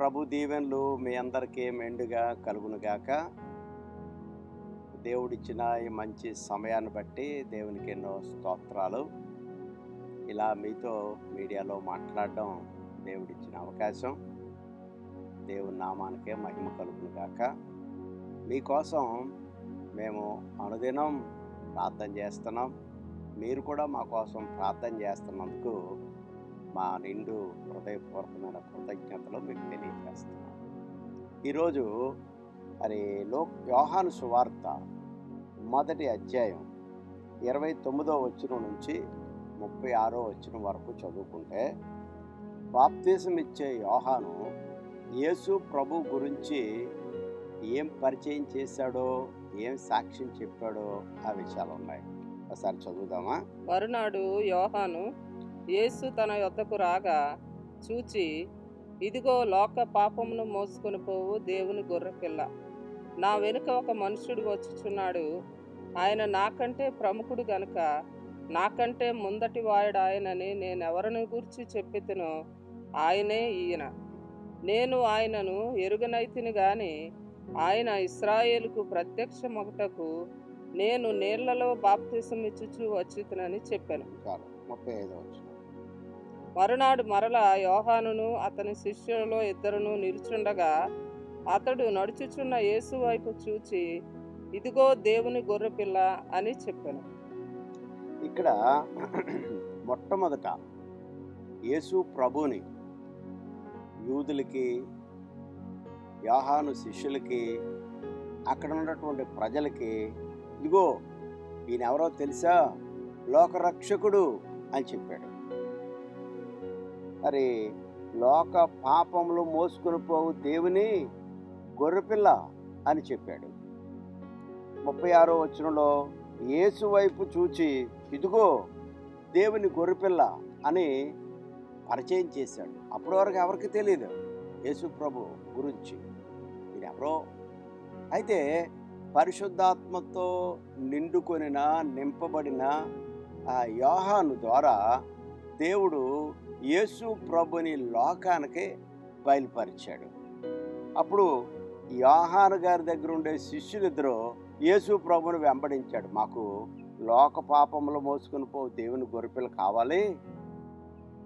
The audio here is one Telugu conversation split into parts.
ప్రభు దీవెనలు మీ అందరికీ మెండుగా కలుగునుగాక. దేవుడిచ్చిన ఈ మంచి సమయాన్ని బట్టి దేవునికి ఎన్నో స్తోత్రాలు. ఇలా మీతో మీడియాలో మాట్లాడడం దేవుడిచ్చిన అవకాశం. దేవుని నామానికే మహిమ కలుగునుగాక. మీకోసం మేము అనుదినం ప్రార్థన చేస్తున్నాం. మీరు కూడా మా కోసం ప్రార్థన చేస్తున్నందుకు మా నిండు హృదయపూర్వకమైన కృతజ్ఞతలు మీకు తెలియజేస్తున్నాం ఈరోజు మరి లో యోహాను సువార్త మొదటి అధ్యాయం ఇరవై తొమ్మిదో వచ్చిన నుంచి ముప్పై ఆరో వచ్చిన వరకు చదువుకుంటే బాప్తీసం ఇచ్చే యోహాను యేసు ప్రభు గురించి ఏం పరిచయం చేశాడో ఏం సాక్ష్యం చెప్పాడో ఆ విషయాలు ఉన్నాయి. ఒకసారి చదువుదామా? మరునాడు యోహాను యేసు తన యొద్దకు రాగా చూచి ఇదిగో లోక పాపమును మోసుకొని పోవు దేవుని గొర్రెపిల్ల. నా వెనుక ఒక మనుష్యుడు వచ్చుచున్నాడు. ఆయన నాకంటే ప్రముఖుడు గనుక నాకంటే ముందటి వాయుడు ఆయనని నేనెవరిని గూర్చి చెప్పితేనో ఆయనే ఈయన. నేను ఆయనను ఎరుగనైతిని గాని ఆయన ఇస్రాయేలుకు ప్రత్యక్షమొకటకు నేను నీళ్ళలో బాప్తిసం ఇచ్చుచూ వచ్చితునని చెప్పాను. ముప్పై ఐదు వచ్చిన మరునాడు మరల యోహానును అతని శిష్యులలో ఇద్దరును నిలుచుండగా అతడు నడుచుచున్న యేసు వైపు చూచి ఇదిగో దేవుని గొర్రెపిల్ల అని చెప్పాను. ఇక్కడ మొట్టమొదట యేసు ప్రభుని యూదులకి యాహాను శిష్యులకి అక్కడ ఉన్నటువంటి ప్రజలకి ఇదిగో ఈయన ఎవరో తెలుసా? లోకరక్షకుడు అని చెప్పాడు. మరి లోక పాపములు మోసుకుని పోవు దేవుని గొర్రెపిల్ల అని చెప్పాడు. ముప్పై ఆరో వచనంలో యేసు వైపు చూచి ఇదిగో దేవుని గొర్రెపిల్ల అని పరిచయం చేశాడు. అప్పటి వరకు ఎవరికి తెలియదు యేసు ప్రభు గురించి. ఇది ఎవరో అయితే పరిశుద్ధాత్మతో నిండుకొనిన నింపబడిన ఆ యోహాను ద్వారా దేవుడు యేసు ప్రభుని లోకానికి బయలుపరిచాడు. అప్పుడు యోహాను గారి దగ్గర ఉండే శిష్యులిద్దరూ యేసు ప్రభుని వెంబడించాడు మాకు లోక పాపములు మోసుకుని పో దేవుని గొరిపిలు కావాలి.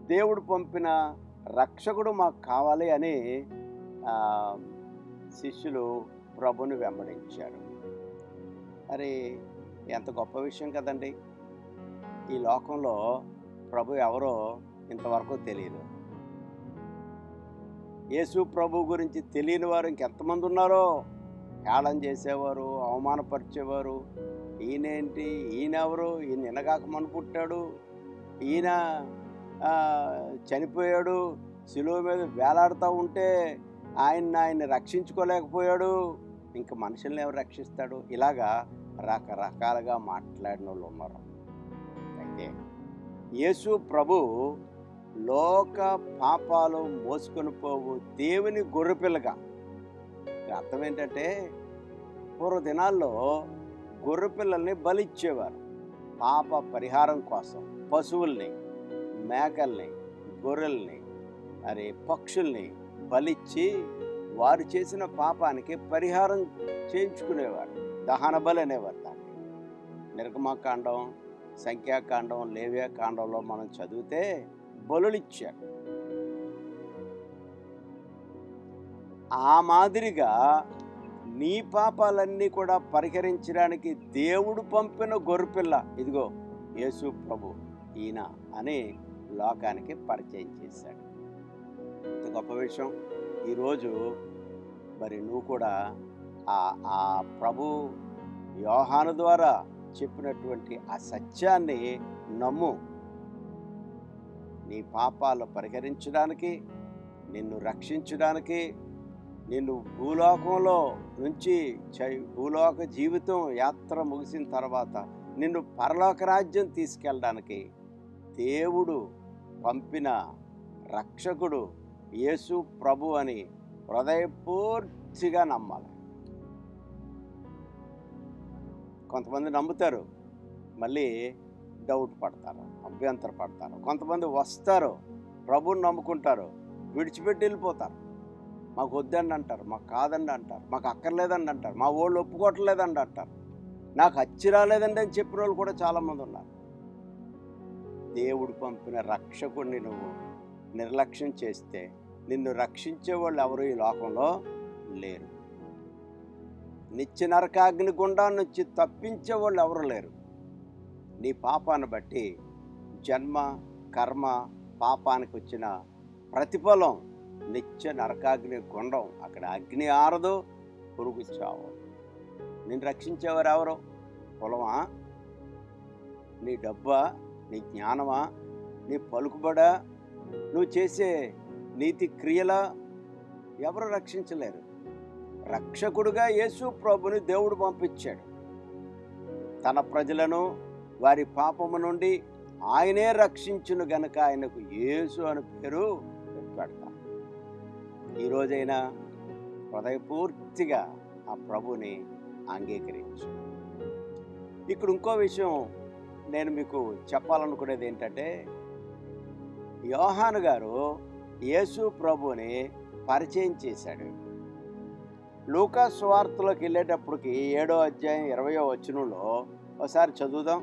దేవుడు పంపిన రక్షకుడు మాకు కావాలి అని శిష్యులు ప్రభుని వెంబడించారు. మరి ఎంత గొప్ప విషయం కదండి. ఈ లోకంలో ప్రభు ఎవరో ఇంతవరకు తెలియదు యేసు ప్రభు గురించి తెలియని వారు ఇంకెంతమంది ఉన్నారో హేళన చేసేవారు అవమానపరిచేవారు ఈయనేంటి ఈయన ఎవరు ఈయన నినగాక మన పుట్టాడు ఈయన చనిపోయాడు శిలువ మీద వేలాడుతూ ఉంటే ఆయన ఆయన రక్షించుకోలేకపోయాడు ఇంకా మనుషుల్ని ఎవరు రక్షిస్తాడు? ఇలాగా రకరకాలుగా మాట్లాడిన వాళ్ళు ఉన్నారు అయితే యేసు ప్రభు లోక పాపాలు మోసుకొని పోవు. దేవుని గొర్రెపిల్లగా. అర్థం ఏంటంటే పూర్వ దినాల్లో గొర్రెపిల్లల్ని బలిచ్చేవారు. పాప పరిహారం కోసం పశువుల్ని మేకల్ని గొర్రెల్ని మరి పక్షుల్ని బలిచ్చి వారు చేసిన పాపానికి పరిహారం చేయించుకునేవారు. దహన బలి అనేవారు దాన్ని. నిర్గమాకాండం సంఖ్యాకాండం లేవ్యాకాండంలో మనం చదివితే బలులిచ్చాడు. ఆ మాదిరిగా నీ పాపాలన్నీ కూడా పరిహరించడానికి దేవుడు పంపిన గొర్రెపిల్ల ఇదిగో యేసు ప్రభు ఈయన అని లోకానికి పరిచయం చేశాడు. ఇంత గొప్ప విషయం. ఈరోజు మరి నువ్వు కూడా ఆ ఆ ప్రభు యోహాను ద్వారా చెప్పినటువంటి ఆ సత్యాన్ని నమ్ము. నీ పాపాలు పరిహరించడానికి నిన్ను రక్షించడానికి నిన్ను భూలోకంలో నుంచి చై- భూలోక జీవితం యాత్ర ముగిసిన తర్వాత నిన్ను పరలోక రాజ్యం తీసుకెళ్ళడానికి దేవుడు పంపిన రక్షకుడు యేసు ప్రభు అని హృదయపూర్తిగా నమ్మాలి. కొంతమంది నమ్ముతారు. మళ్ళీ డౌట్ పడతారు అభ్యంతర పడతారు. కొంతమంది వస్తారు ప్రభుని నమ్ముకుంటారు విడిచిపెట్టి వెళ్ళిపోతారు. మాకు వద్దండి అంటారు మాకు కాదండి అంటారు మాకు అక్కర్లేదండి అంటారు మా వాళ్ళు ఒప్పుకోవట్లేదండి అంటారు. నాకు అచ్చి రాలేదండి అని చెప్పిన వాళ్ళు కూడా చాలామంది ఉన్నారు. దేవుడు పంపిన రక్షకుడిని నువ్వు నిర్లక్ష్యం చేస్తే నిన్ను రక్షించే వాళ్ళు ఎవరు ఈ లోకంలో లేరు. నిత్య నరకాగ్ని గుండా నుంచి తప్పించే వాళ్ళు ఎవరు లేరు. నీ పాపాన్ని బట్టి జన్మ కర్మ పాపానికి వచ్చిన ప్రతిఫలం నిత్య నరకాగ్ని గుండం అక్కడ అగ్ని ఆరదు పురుగు చావు నిన్ను రక్షించేవారు ఎవరు పొలమా? నీ డబ్బా నీ జ్ఞానమా? నీ పలుకుబడా? నువ్వు చేసే నీతి క్రియల ఎవరు రక్షించలేరు? రక్షకుడుగా యేసు ప్రభుని దేవుడు పంపించాడు. తన ప్రజలను వారి పాపము నుండి ఆయనే రక్షించును గనక ఆయనకు యేసు అని పేరు పెడతాం ఈరోజైనా హృదయపూర్తిగా ఆ ప్రభుని అంగీకరించు. ఇక్కడ ఇంకో విషయం నేను మీకు చెప్పాలనుకునేది ఏంటంటే యోహాను గారు యేసు ప్రభుని పరిచయం చేశాడు. లూకా స్వార్థలోకి వెళ్ళేటప్పటికి ఏడో అధ్యాయం ఇరవయో వచనంలో ఒకసారి చదువుదాం.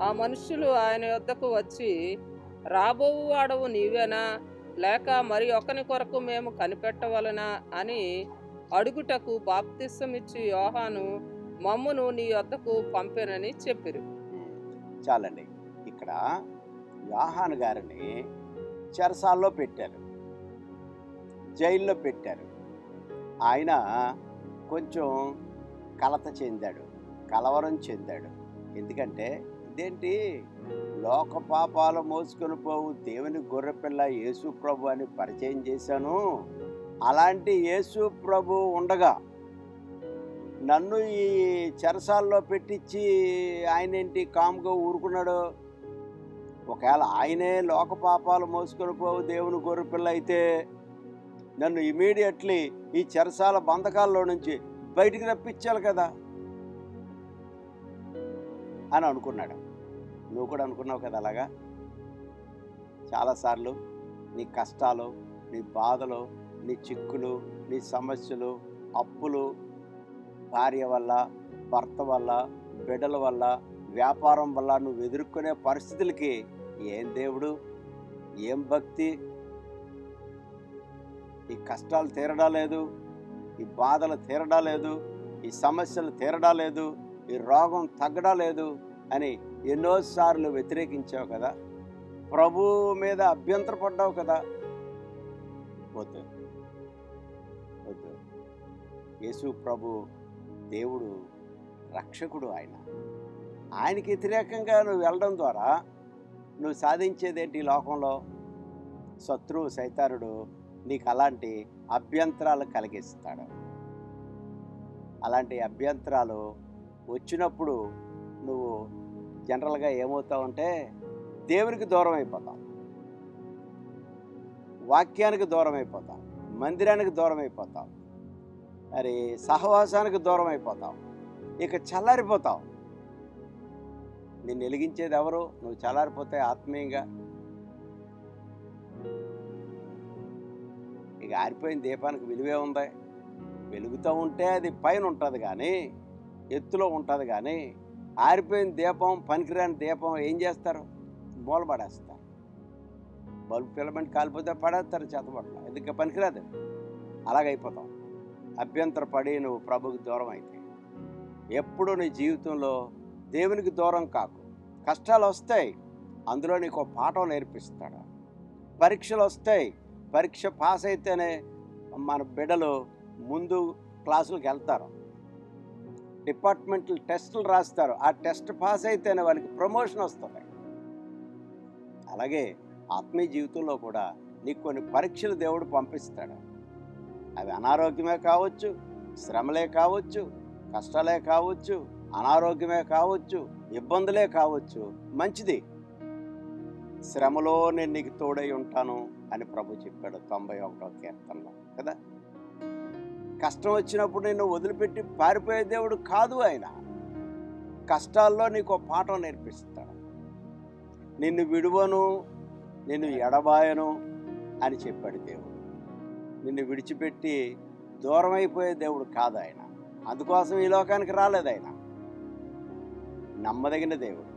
ఆ మనుషులు ఆయన యొద్దకు వచ్చి రాబోవు వాడవు నీవేనా? లేక మరి ఒకని కొరకు మేము కనిపెట్టవలనా? అని అడుగుటకు బాప్తిస్సమిచ్చి యోహాను మమ్మును నీ యొద్దకు పంపెనని చెప్పిరు. చాలండి. ఇక్కడ యోహాను గారిని చెరసాల్లో పెట్టారు. జైల్లో పెట్టారు. ఆయన కొంచెం కలత చెందాడు కలవరం చెందాడు. ఎందుకంటే ఇదేంటి? లోక పాపాలు మోసుకొని పోవు దేవుని గొర్రెపిల్ల యేసు ప్రభు అని పరిచయం చేశాను. అలాంటి యేసు ప్రభు ఉండగా నన్ను ఈ చెరసాల్లో పెట్టించి ఆయన ఏంటి కామ్గా ఊరుకున్నాడు? ఒకవేళ ఆయనే లోక పాపాలు మోసుకొని పోవు దేవుని గొర్రెపిల్ల అయితే నన్ను ఇమీడియట్లీ ఈ చెరసాల బంధకాల్లో నుంచి బయటికి రప్పించాలి కదా? అని అనుకున్నాడు. నువ్వు కూడా అనుకున్నావు కదా అలాగా? చాలాసార్లు నీ కష్టాలు నీ బాధలు నీ చిక్కులు నీ సమస్యలు అప్పులు భార్య వల్ల భర్త వల్ల బిడ్డల వల్ల వ్యాపారం వల్ల నువ్వు ఎదుర్కొనే పరిస్థితులకి ఏం దేవుడు? ఏం భక్తి? ఈ కష్టాలు తీరడా లేదు? ఈ బాధలు తీరడా లేదు? ఈ సమస్యలు తీరడా లేదు? ఈ రోగం తగ్గడా లేదు? అని ఎన్నోసార్లు వ్యతిరేకించావు కదా. ప్రభు మీద అభ్యంతరపడ్డావు కదా. వద్దు వద్దు యేసు ప్రభు దేవుడు రక్షకుడు ఆయన. ఆయనకి వ్యతిరేకంగా నువ్వు వెళ్ళడం ద్వారా నువ్వు సాధించేదేంటి లోకంలో? శత్రువు సైతారుడు నీకు అలాంటి అభ్యంతరాలు కలిగిస్తాడు. అలాంటి అభ్యంతరాలు వచ్చినప్పుడు నువ్వు జనరల్గా ఏమవుతామంటే దేవునికి దూరం అయిపోతాం. వాక్యానికి దూరం అయిపోతాం. మందిరానికి దూరం అయిపోతాం. మరి సహవాసానికి దూరం అయిపోతాం. ఇక చల్లారిపోతాం. నిన్ను వెలిగించేది ఎవరు? నువ్వు చల్లారిపోతే ఆత్మీయంగా. ఇక ఆరిపోయిన దీపానికి విలువే ఉంది. వెలుగుతూ ఉంటే అది పైన ఉంటుంది కానీ ఎత్తులో ఉంటుంది కానీ ఆరిపోయిన దీపం పనికిరాని దీపం ఏం చేస్తారు? మూలపడేస్తారు బల్బు ఫిలమెంట్ కాలిపోతే పడేస్తారు చేతబట్ల ఎందుకు? పనికిరాదు. అలాగైపోతాం. అభ్యంతర పడి నువ్వు ప్రభుకి దూరం అయితే. ఎప్పుడూ నీ జీవితంలో దేవునికి దూరం కాకు. కష్టాలు వస్తాయి. అందులో నీకు ఒక పాఠం నేర్పిస్తాడు. పరీక్షలు వస్తాయి. పరీక్ష పాస్ అయితేనే మన బిడ్డలు ముందు క్లాసులకు వెళ్తారు. డిపార్ట్మెంటల్ టెస్టులు రాస్తారు. ఆ టెస్ట్ పాస్ అయితేనే వాళ్ళకి ప్రమోషన్ వస్తుంది. అలాగే ఆత్మీయ జీవితంలో కూడా నీకు కొన్ని పరీక్షలు దేవుడు పంపిస్తాడు. అవి అనారోగ్యమే కావచ్చు శ్రమలే కావచ్చు కష్టాలే కావచ్చు అనారోగ్యమే కావచ్చు ఇబ్బందులే కావచ్చు మంచిది. శ్రమలో నేను నీకు తోడై ఉంటాను అని ప్రభు చెప్పాడు తొంభై ఒకటో కీర్తనలో కదా? కష్టం వచ్చినప్పుడు నిన్ను వదిలిపెట్టి పారిపోయే దేవుడు కాదు ఆయన. కష్టాల్లో నీకు ఒక పాఠం నేర్పిస్తాడు. నిన్ను విడువను నిన్ను ఎడబాయను అని చెప్పాడు దేవుడు. నిన్ను విడిచిపెట్టి దూరం అయిపోయే దేవుడు కాదు ఆయన. అందుకోసం ఈ లోకానికి రాలేదు ఆయన. నమ్మదగిన దేవుడు.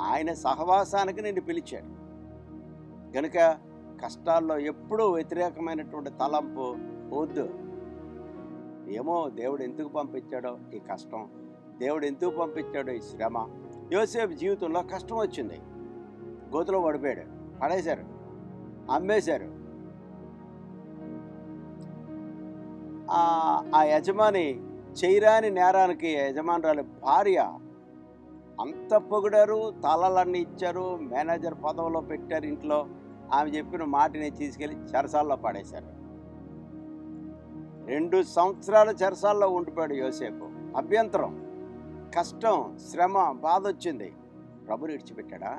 ఆయన సహవాసానికి నిన్ను పిలిచాడు. కనుక కష్టాల్లో ఎప్పుడూ వ్యతిరేకమైనటువంటి తలంపు వద్దు. ఏమో దేవుడు ఎందుకు పంపించాడో ఈ కష్టం. దేవుడు ఎందుకు పంపించాడో ఈ శ్రమ. యోసేపు జీవితంలో కష్టం వచ్చింది. గోతులో పడిపోయాడు. పడేశారు. అమ్మేశారు. ఆ యజమాని చేయరాని నేరానికి యజమానురాలి భార్య అంత పొగిడారు. తలలన్నీ ఇచ్చారు. మేనేజర్ పదవిలో పెట్టారు ఇంట్లో. ఆమె చెప్పిన మాటని తీసుకెళ్ళి చెరసాల్లో పడేశారు. రెండు సంవత్సరాలు చెరసాల్లో ఉండిపోయాడు యోసేపు. అభ్యంతరం కష్టం శ్రమ బాధ వచ్చింది. ప్రభుని విడిచిపెట్టాడా?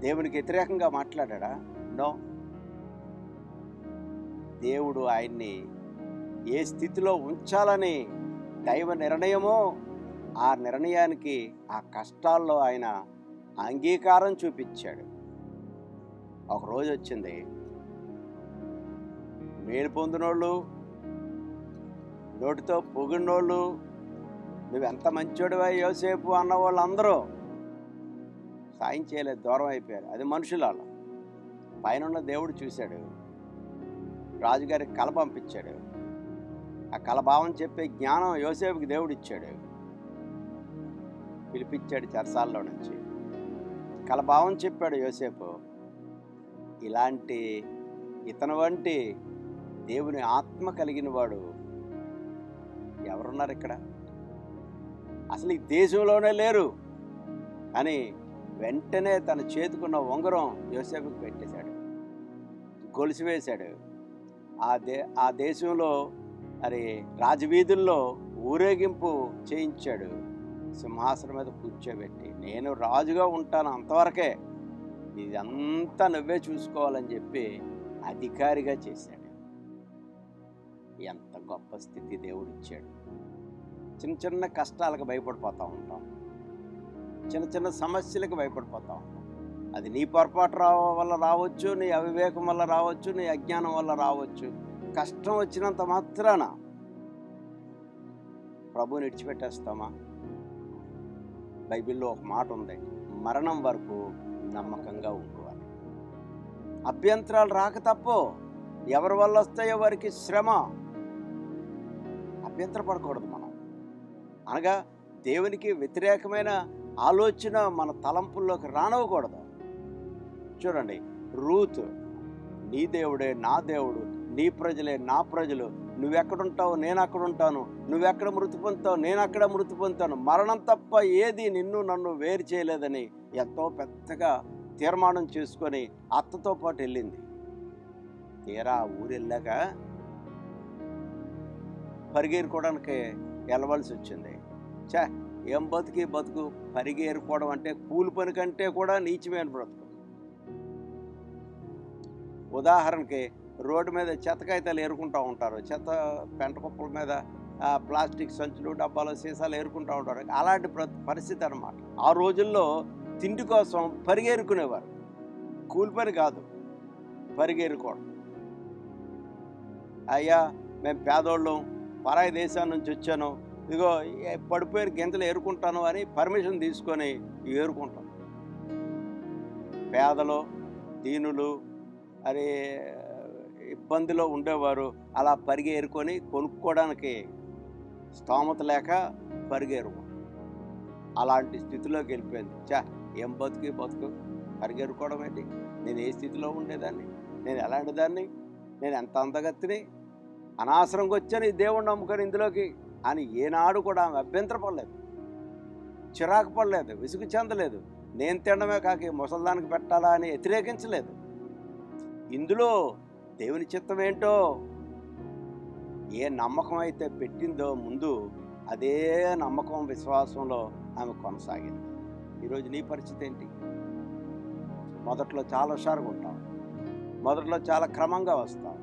దేవునికి వ్యతిరేకంగా మాట్లాడా నో. దేవుడు ఆయన్ని ఏ స్థితిలో ఉంచాలని దైవ నిర్ణయమో ఆ నిర్ణయానికి ఆ కష్టాల్లో ఆయన అంగీకారం చూపించాడు. ఒక రోజు వచ్చింది మేలు పొందినోళ్ళు నోటితో పొగిడినోళ్ళు నువ్వెంత మంచోడివా యోసేపు అన్న వాళ్ళందరూ సాయం చేయలేదు దూరం అయిపోయారు. అది మనుషుల పైన దేవుడు చూశాడు. రాజుగారికి కల పంపించాడు. ఆ కలభావం చెప్పే జ్ఞానం యోసేపుకి దేవుడు ఇచ్చాడు. పిలిపించాడు చెరసాల్లో నుంచి. కలభావం చెప్పాడు యోసేపు. ఇలాంటి ఇతను వంటి దేవుని ఆత్మ కలిగిన వాడు ఎవరున్నారు ఇక్కడ? అసలు ఈ దేశంలోనే లేరు. అని వెంటనే తన చేతుకున్న ఉంగరం యోసేపుకి పెట్టేశాడు. గొలిసివేశాడు. ఆ దే ఆ దేశంలో మరి రాజవీధుల్లో ఊరేగింపు చేయించాడు. సింహాసనం మీద కూర్చోబెట్టి నేను రాజుగా ఉంటాను అంతవరకే. ఇదంతా నువ్వే చూసుకోవాలని చెప్పి అధికారిగా చేశాడు. ఎంత గొప్ప స్థితి దేవుడు ఇచ్చాడు చిన్న చిన్న కష్టాలకు భయపడిపోతూ ఉంటాం. చిన్న చిన్న సమస్యలకు భయపడిపోతూ ఉంటాం. అది నీ పొరపాటు రావ వల్ల రావచ్చు నీ అవివేకం వల్ల రావచ్చు నీ అజ్ఞానం వల్ల రావచ్చు. కష్టం వచ్చినంత మాత్రాన ప్రభుని విడిచిపెట్టేస్తామా? బైబిల్లో ఒక మాట ఉంది మరణం వరకు నమ్మకంగా ఉండాలి అభ్యంతరాలు రాక తప్పో ఎవరి వల్ల వస్తాయో వారికి శ్రమ. అభ్యంతరపడకూడదు మనం. అనగా దేవునికి వ్యతిరేకమైన ఆలోచన మన తలంపుల్లోకి రానవ్వకూడదు. చూడండి రూత్ నీ దేవుడే నా దేవుడు నీ ప్రజలే నా ప్రజలు నువ్వెక్కడుంటావు నేను అక్కడ ఉంటాను నువ్వెక్కడ మృతి పొందుతావు నేను అక్కడ మృతి పొందుతాను మరణం తప్ప ఏది నిన్ను నన్ను వేరు చేయలేదని ఎంతో పెద్దగా తీర్మానం చేసుకొని అత్తతో పాటు వెళ్ళింది. తీరా ఊరు వెళ్ళాక పరిగెరుకోవడానికి వెళ్ళవలసి వచ్చింది చా ఏం బతుకి బతుకు? పరిగెరుకోవడం అంటే కూలి పని కంటే కూడా నీచమైన బ్రతుకు. ఉదాహరణకి రోడ్డు మీద చెత్త కాగితాలు ఏరుకుంటూ ఉంటారు. చెత్త పెంట కుప్పల మీద ప్లాస్టిక్ సంచులు డబ్బాలు సీసాలు ఏరుకుంటూ ఉంటారు. అలాంటి పరిస్థితి అనమాట ఆ రోజుల్లో తిండి కోసం పరిగెరుకునేవారు. కూలి పని కాదు పరిగెరుకోవడం. అయ్యా మేము పేదోళ్ళం పరాయి దేశం నుంచి వచ్చాను. ఇదిగో ఏ పడిపోయిన గింతలు ఏరుకుంటాను అని పర్మిషన్ తీసుకొని ఏరుకుంటాం. పేదలు దీనులు అరే ఇబ్బందిలో ఉండేవారు అలా పరిగేరుకొని కొనుక్కోవడానికి స్తోమత లేక పరిగేరు అలాంటి స్థితిలోకి వెళ్ళిపోయింది. చా ఏం బతుకు బతుకు? పరిగెరుకోవడం ఏంటి? నేను ఏ స్థితిలో ఉండేదాన్ని? నేను ఎలాంటి దాన్ని? నేను ఎంత అందగత్తిని? అనవసరంగా వచ్చాను ఈ దేవుణ్ణి నమ్ముకొని ఇందులోకి అని ఏనాడు కూడా ఆమె అభ్యంతరపడలేదు. చిరాకు పడలేదు విసుగు చెందలేదు. నేను తినడమే కాక ముసల్దానికి పెట్టాలా అని వ్యతిరేకించలేదు. ఇందులో దేవుని చిత్తం ఏంటో ఏ నమ్మకం అయితే పెట్టిందో ముందు అదే నమ్మకం విశ్వాసంలో ఆమె కొనసాగింది. ఈరోజు నీ పరిస్థితి ఏంటి? మొదట్లో చాలా హుషారుగా ఉంటాం మొదట్లో చాలా క్రమంగా వస్తాం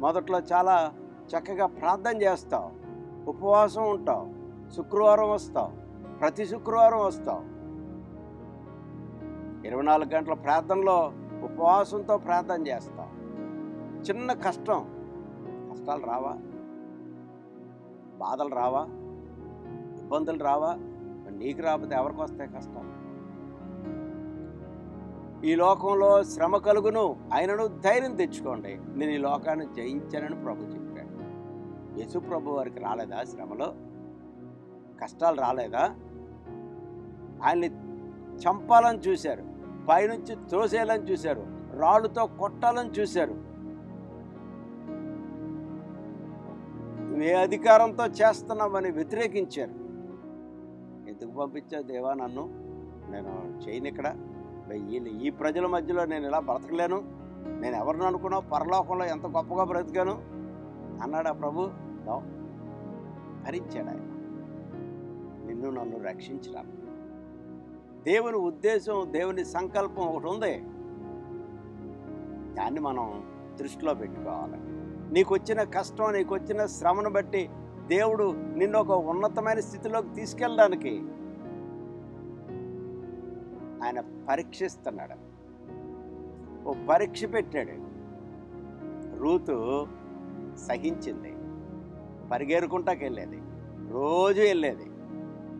మొదట్లో చాలా చక్కగా ప్రార్థన చేస్తావు. ఉపవాసం ఉంటావు. శుక్రవారం వస్తావు. ప్రతి శుక్రవారం వస్తావు. ఇరవై నాలుగు గంటల ప్రార్థనలో ఉపవాసంతో ప్రార్థన చేస్తాం చిన్న కష్టం. కష్టాలు రావా? బాధలు రావా? ఇబ్బందులు రావా? నీకు రాకపోతే ఎవరికి వస్తాయి కష్టాలు? ఈ లోకంలో శ్రమ కలుగును. ఆయనను ధైర్యం తెచ్చుకోండి. నేను ఈ లోకాన్ని జయించానని ప్రభు చెప్పాడు వారికి రాలేదా శ్రమలో? కష్టాలు రాలేదా? ఆయన్ని చంపాలని చూశారు. పైనుంచి త్రోసేయాలని చూశారు. రాళ్ళుతో కొట్టాలని చూశారు. ఏ అధికారంతో చేస్తున్నామని వ్యతిరేకించారు. ఎందుకు పంపించా దేవా నన్ను? నేను చేయను ఇక్కడ. వీళ్ళు ఈ ప్రజల మధ్యలో నేను ఇలా బ్రతకలేను? నేను ఎవరిని అనుకున్నావు? పరలోకంలో ఎంత గొప్పగా బ్రతికాను? అన్నాడా ప్రభు? నో. భరించాడు ఆయన. నిన్ను నన్ను రక్షించడం దేవుని ఉద్దేశం దేవుని సంకల్పం ఒకటి ఉంది. దాన్ని మనం దృష్టిలో పెట్టుకోవాలి. నీకు వచ్చిన కష్టం నీకు వచ్చిన శ్రమను బట్టి దేవుడు నిన్ను ఒక ఉన్నతమైన స్థితిలోకి తీసుకెళ్ళడానికి ఆయన పరీక్షిస్తున్నాడు. ఓ పరీక్ష పెట్టాడు. రూతు సహించింది. పరిగెరుకుంటాకి వెళ్ళేది రోజు వెళ్ళేది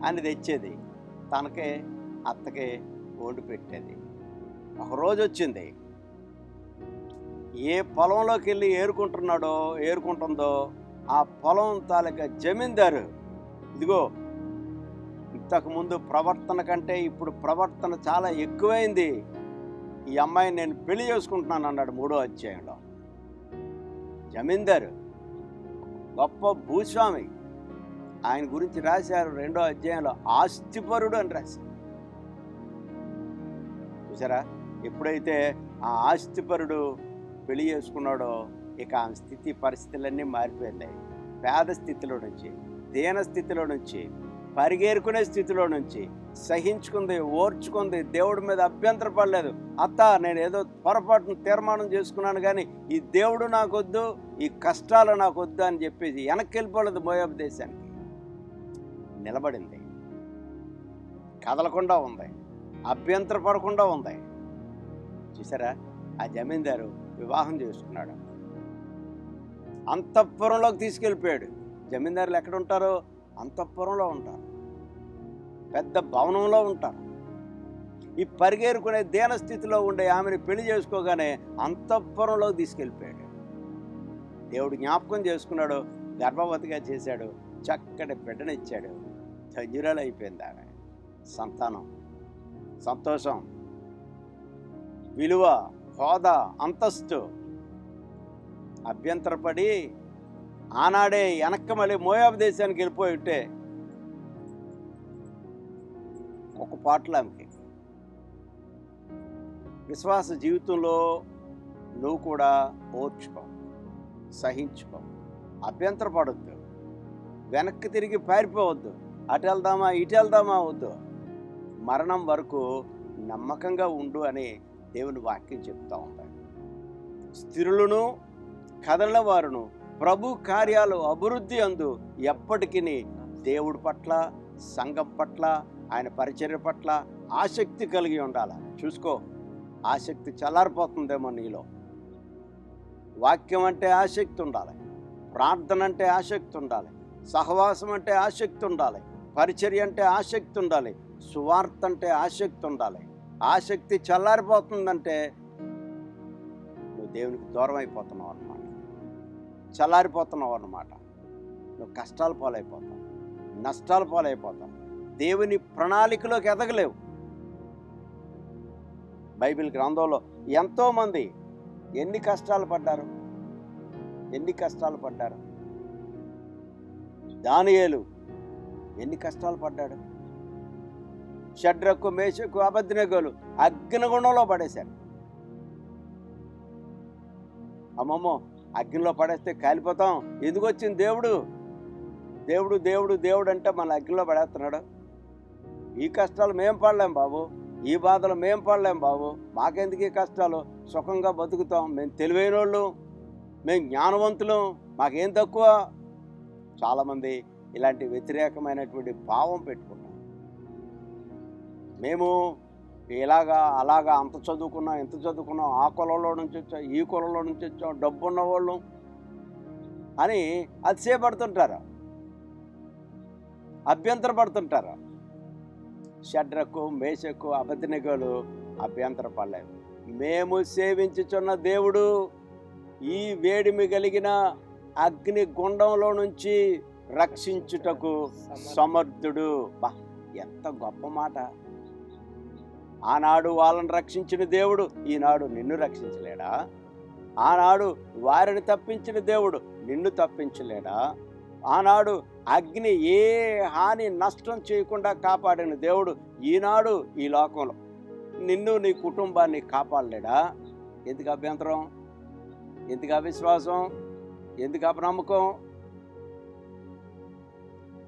అని తెచ్చేది. తనకే అత్తకే వండి పెట్టేది. ఒకరోజు వచ్చింది. ఏ పొలంలోకి వెళ్ళి ఏరుకుంటున్నాడో ఏరుకుంటుందో ఆ పొలం తాలూకా జమీందారు ఇదిగో ఇంతకుముందు ప్రవర్తన కంటే ఇప్పుడు ప్రవర్తన చాలా ఎక్కువైంది. ఈ అమ్మాయిని నేను పెళ్ళి చేసుకుంటున్నాను అన్నాడు మూడో అధ్యాయంలో. జమీందారు గొప్ప భూస్వామి. ఆయన గురించి రాశారు రెండో అధ్యాయంలో. ఆస్తిపరుడు అని రాశారు. చూసారా ఎప్పుడైతే ఆ ఆస్తిపరుడు పెళ్ళి చేసుకున్నాడో ఇక ఆ స్థితి పరిస్థితులన్నీ మారిపోయినాయి. పేద స్థితిలో నుంచి దీన స్థితిలో నుంచి పరిగేరుకునే స్థితిలో నుంచి సహించుకుంది ఓర్చుకుంది దేవుడి మీద అభ్యంతర పడలేదు అత్త నేను ఏదో పొరపాటును తీర్మానం చేసుకున్నాను కానీ ఈ దేవుడు నాకొద్దు. ఈ కష్టాలు నాకు వద్దు అని చెప్పేసి వెనక్కి వెళ్ళిపోలేదు మోయాబు దేశానికి. నిలబడింది. కదలకుండా ఉంది. అభ్యంతర పడకుండా ఉంది. చూసారా? ఆ జమీందారు వివాహం చేసుకున్నాడు. అంతఃపురంలోకి తీసుకెళ్ళిపోయాడు. జమీందారులు ఎక్కడ ఉంటారో? అంతఃపురంలో ఉంటారు. పెద్ద భవనంలో ఉంటారు. ఈ పరిగేరుకునే దేనస్థితిలో ఉండే ఆమెను పెళ్ళి చేసుకోగానే అంతఃపురంలోకి తీసుకెళ్ళిపోయాడు. దేవుడు జ్ఞాపకం చేసుకున్నాడు గర్భవతిగా చేశాడు చక్కటి బిడ్డనిచ్చాడు ధన్యురాలు అయిపోయింది ఆమె. సంతానం సంతోషం విలువ హోదా అంతస్తు. అభ్యంతరపడి ఆనాడే వెనక్కి మళ్ళీ మోయాబు దేశానికి వెళ్ళిపోయి ఉంటే ఒక పాటలు ఆమెకి. విశ్వాస జీవితంలో నువ్వు కూడా ఓర్చుకో. సహించుకో. అభ్యంతరపడొద్దు వెనక్కి తిరిగి పారిపోవద్దు. అటు వెళ్దామా ఇటు వెళ్దామా వద్దు. మరణం వరకు నమ్మకంగా ఉండు అని దేవుని వాక్యం చెప్తా ఉంటాడు. స్థిరులను కదల వారును ప్రభు కార్యాలు అభివృద్ధి అందు ఎప్పటికీ దేవుడి పట్ల సంఘం పట్ల ఆయన పరిచర్య పట్ల ఆసక్తి కలిగి ఉండాలి. చూసుకో ఆసక్తి చల్లారిపోతుందేమో నీలో. వాక్యం అంటే ఆసక్తి ఉండాలి. ప్రార్థన అంటే ఆసక్తి ఉండాలి. సహవాసం అంటే ఆసక్తి ఉండాలి. పరిచర్య అంటే ఆసక్తి ఉండాలి. సువార్త అంటే ఆసక్తి ఉండాలి. ఆసక్తి చల్లారిపోతుందంటే నువ్వు దేవునికి దూరం అయిపోతున్నావు అన్నమాట. చల్లారిపోతున్నావు అన్నమాట. నువ్వు కష్టాలు పాలైపోతావు. నష్టాలు పాలైపోతావు. దేవుని ప్రణాళికలోకి ఎదగలేవు. బైబిల్ గ్రంథంలో ఎంతోమంది ఎన్ని కష్టాలు పడ్డారు? ఎన్ని కష్టాలు పడ్డారు? దానియేలు ఎన్ని కష్టాలు పడ్డాడు? షడ్రకు మేషకు అభద్రగోలు అగ్నిగుణంలో పడేశారు అమ్మమ్మో అగ్నిలో పడేస్తే కాలిపోతాం. ఎందుకు వచ్చింది దేవుడు? దేవుడు దేవుడు దేవుడు అంటే మన అగ్నిలో పడేస్తున్నాడు. ఈ కష్టాలు మేము పడలేం బాబు. ఈ బాధలు మేం పడలేం బాబు. మాకెందుకు కష్టాలు? సుఖంగా బతుకుతాం. మేము తెలివైన వాళ్ళు మేము జ్ఞానవంతులు. మాకేం తక్కువ? చాలామంది ఇలాంటి వ్యతిరేకమైనటువంటి భావం పెట్టుకుంటాం మేము ఇలాగా అలాగా అంత చదువుకున్నాం ఎంత చదువుకున్నాం ఆ కులంలో నుంచి వచ్చాం ఈ కులంలో నుంచి వచ్చాం డబ్బు ఉన్నవాళ్ళు అని అతిశయపడుతుంటారు? అభ్యంతరపడుతుంటారా? షడ్రకు మేషకు అబద్ధినిగలు అభ్యంతరపడలేదు. మేము సేవించుచున్న దేవుడు ఈ వేడిమి కలిగిన అగ్ని గుండంలో నుంచి రక్షించుటకు సమర్థుడు. బా ఎంత గొప్ప మాట. ఆనాడు వాళ్ళని రక్షించిన దేవుడు ఈనాడు నిన్ను రక్షించలేడా? ఆనాడు వారిని తప్పించిన దేవుడు నిన్ను తప్పించలేడా? ఆనాడు అగ్ని ఏ హాని నష్టం చేయకుండా కాపాడిన దేవుడు ఈనాడు ఈ లోకంలో. నిన్ను నీ కుటుంబాన్ని కాపాడలేడా? ఎందుకు అభ్యంతరం? ఎందుకు అవిశ్వాసం? ఎందుకు అపనమ్మకం?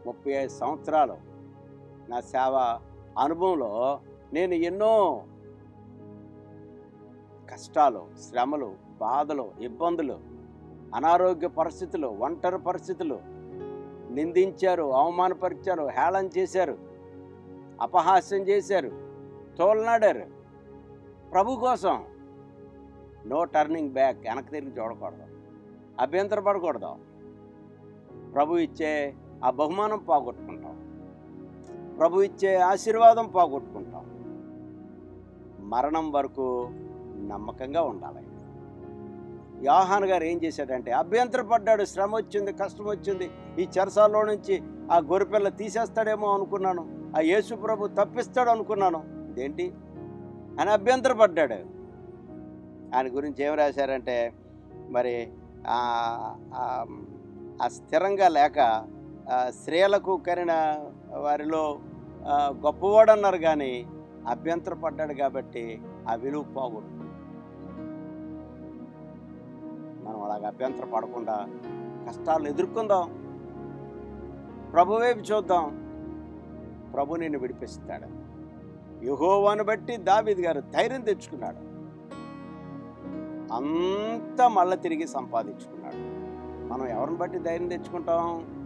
ముప్పై ఐదు సంవత్సరాలు నా సేవ అనుభవంలో నేను ఎన్నో కష్టాలు శ్రమలు బాధలు ఇబ్బందులు అనారోగ్య పరిస్థితులు ఒంటరి పరిస్థితులు నిందించారు అవమానపరిచారు హేళన చేశారు అపహాస్యం చేశారు తోలనాడారు. ప్రభు కోసం నో టర్నింగ్ బ్యాక్ వెనక్కి తిరిగి చూడకూడదు అభ్యంతర పడకూడదు ప్రభు ఇచ్చే ఆ బహుమానం పోగొట్టుకుంటాం. ప్రభు ఇచ్చే ఆశీర్వాదం పోగొట్టుకుంటాం. మరణం వరకు నమ్మకంగా ఉండాలి. యోహాన్ గారు ఏం చేశాడంటే అభ్యంతరపడ్డాడు శ్రమ వచ్చింది కష్టం వచ్చింది ఈ చెరసాల్లో నుంచి ఆ గొర్రెపిల్ల తీసేస్తాడేమో అనుకున్నాను ఆ యేసు ప్రభు తప్పిస్తాడు అనుకున్నాను. ఇదేంటి? అని అభ్యంతరపడ్డాడు. ఆయన గురించి ఏం రాశారంటే మరి ఆ- స్థిరంగా లేక స్త్రీలకు కరిన వారిలో గొప్పవాడన్నారు కానీ అభ్యంతరపడ్డాడు కాబట్టి ఆ విలువ పోగొట్టు అభ్యంతర పడకుండా కష్టాలను ఎదుర్కొందాం. ప్రభువైపు చూద్దాం. ప్రభు నిన్ను విడిపిస్తాడు. యుహోవాను బట్టి దావీద్ గారు ధైర్యం తెచ్చుకున్నాడు. అంతా మళ్ళీ తిరిగి సంపాదించుకున్నాడు. మనం ఎవరిని బట్టి ధైర్యం తెచ్చుకుంటాం?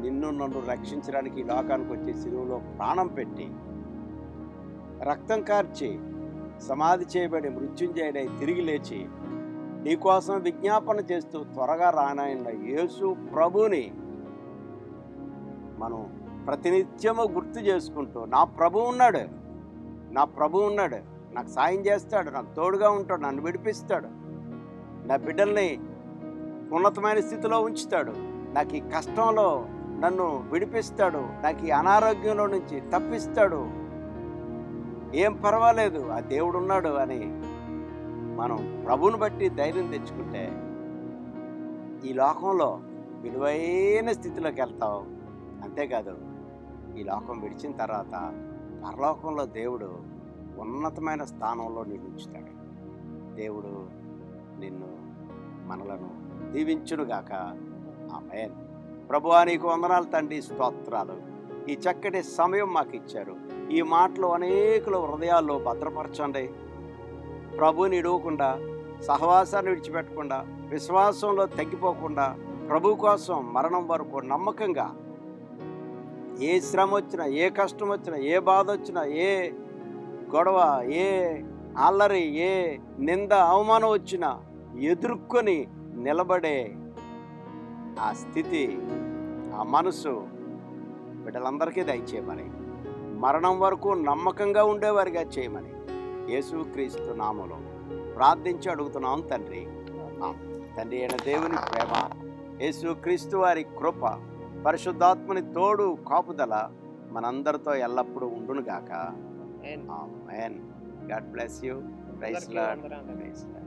నిన్ను నన్ను రక్షించడానికి ఈ లోకానికి వచ్చే సిలువలో ప్రాణం పెట్టి రక్తం కార్చి సమాధి చేయబడి మృత్యుంజయుడై తిరిగి లేచి నీకోసం విజ్ఞాపన చేస్తూ త్వరగా రానాయన యేసు ప్రభుని మనం ప్రతినిత్యము గుర్తు చేసుకుంటూ నా ప్రభు ఉన్నాడు నా ప్రభు ఉన్నాడు నాకు సాయం చేస్తాడు నాకు తోడుగా ఉంటాడు నన్ను విడిపిస్తాడు నా బిడ్డల్ని ఉన్నతమైన స్థితిలో ఉంచుతాడు నాకు ఈ కష్టంలో నన్ను విడిపిస్తాడు నాకు ఈ అనారోగ్యంలో నుంచి తప్పిస్తాడు ఏం పర్వాలేదు ఆ దేవుడు ఉన్నాడు అని మనం ప్రభువుని బట్టి ధైర్యం తెచ్చుకుంటే ఈ లోకంలో విలువైన స్థితిలోకి వెళ్తావు అంతేకాదు ఈ లోకం విడిచిన తర్వాత పరలోకంలో దేవుడు ఉన్నతమైన స్థానంలో నిన్ను ఉంచుతాడు. దేవుడు నిన్ను మనలను దీవించునుగాక. ఆమె ప్రభువా నీకు వందనాలు తండ్రి స్తోత్రాలు. ఈ చక్కటి సమయం మాకు ఇచ్చారు. ఈ మాటలు అనేకుల హృదయాల్లో భద్రపరచండి. ప్రభుని ఇడవకుండా సహవాసాన్ని విడిచిపెట్టకుండా విశ్వాసంలో తగ్గిపోకుండా ప్రభు కోసం మరణం వరకు నమ్మకంగా ఏ శ్రమ వచ్చినా ఏ కష్టం వచ్చినా ఏ బాధ వచ్చినా ఏ గొడవ ఏ అల్లరి ఏ నింద అవమానం వచ్చినా ఎదుర్కొని నిలబడే ఆ స్థితి ఆ మనసు బిడ్డలందరికీ దయచేయమని మరణం వరకు నమ్మకంగా ఉండేవారిగా చేయమని. యేసుక్రీస్తు నామలో ప్రార్థించి అడుగుతున్నాం తండ్రి. తండ్రి అయిన దేవుని ప్రేమ యేసుక్రీస్తు వారి కృప పరిశుద్ధాత్మని తోడు కాపుదల మనందరితో ఎల్లప్పుడూ ఉండునుగాక amen. Amen God bless you praise వందనాలు. Praise Lord